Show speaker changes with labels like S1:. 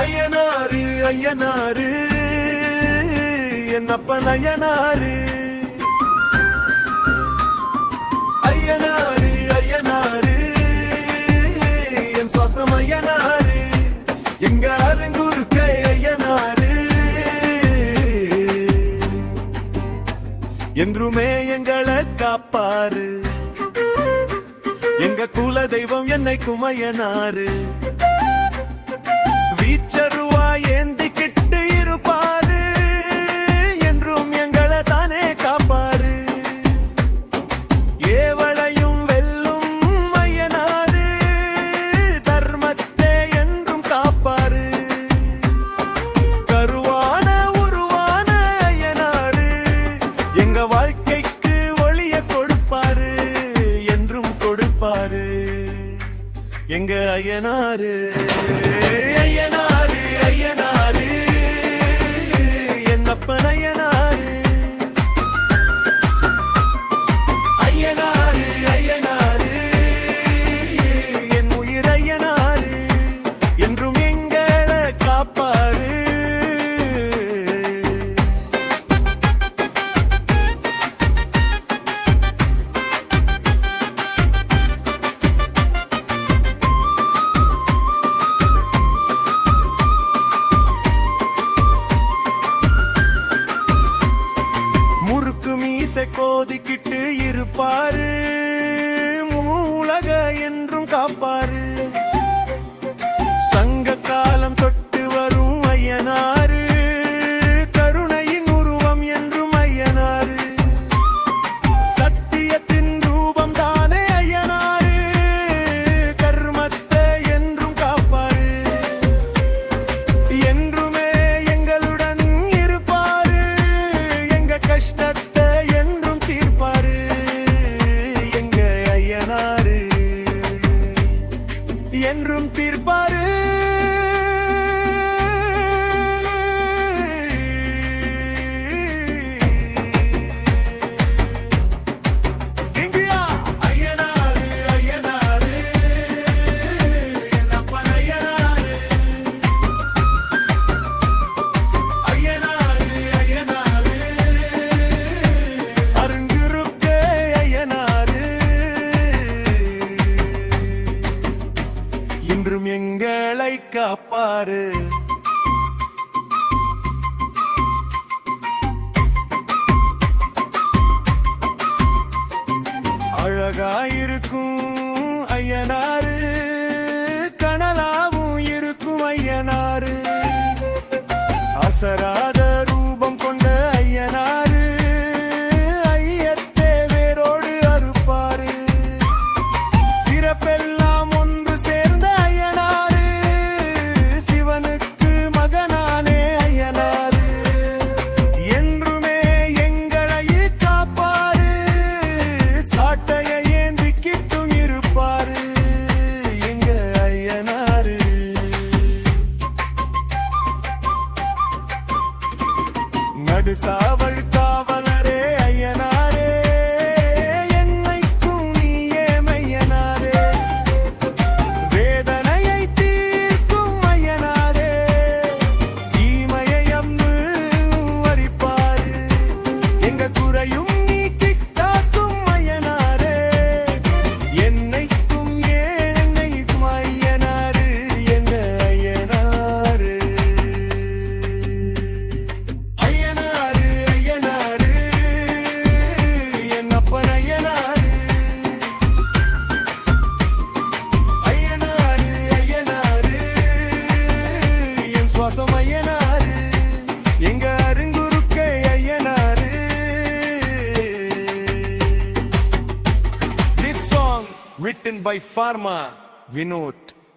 S1: ஐயனாரு ஐயனாரு. என்னப்பன் ஐயனாரு. ஐயனாரு ஐயனாரு. என் சுவாசம் ஐயனாரு. எங்க அருங்குருக்கை ஐயனாரு. என்றுமே எங்களை காப்பாரு. எங்க குல தெய்வம் என்னைக்கும் ஐயனாரு வீச்சருவா ஏந்திக்கிட்டு இருப்பாரு. என்றும் எங்களை தானே காப்பாரு. ஏவளையும் வெல்லும் ஐயனாரு தர்மத்தை என்றும் காப்பாரு. கருவான உருவான ஐயனாரு எங்க வாழ்க்கைக்கு ஒளிய கொடுப்பாரு. என்றும் கொடுப்பாரு. எங்க ஐயனாரு மீசை கோதிக்கிட்டு இருப்பாரு. மூலக என்றும் காப்பாரு. சங்க என்றும் தீர்ப்பாரு. பாரு. அழகாயிருக்கும் ஐயனாரு கனலாவும் இருக்கும் Ayyanar அசராத this. Written by Pharma. Vinod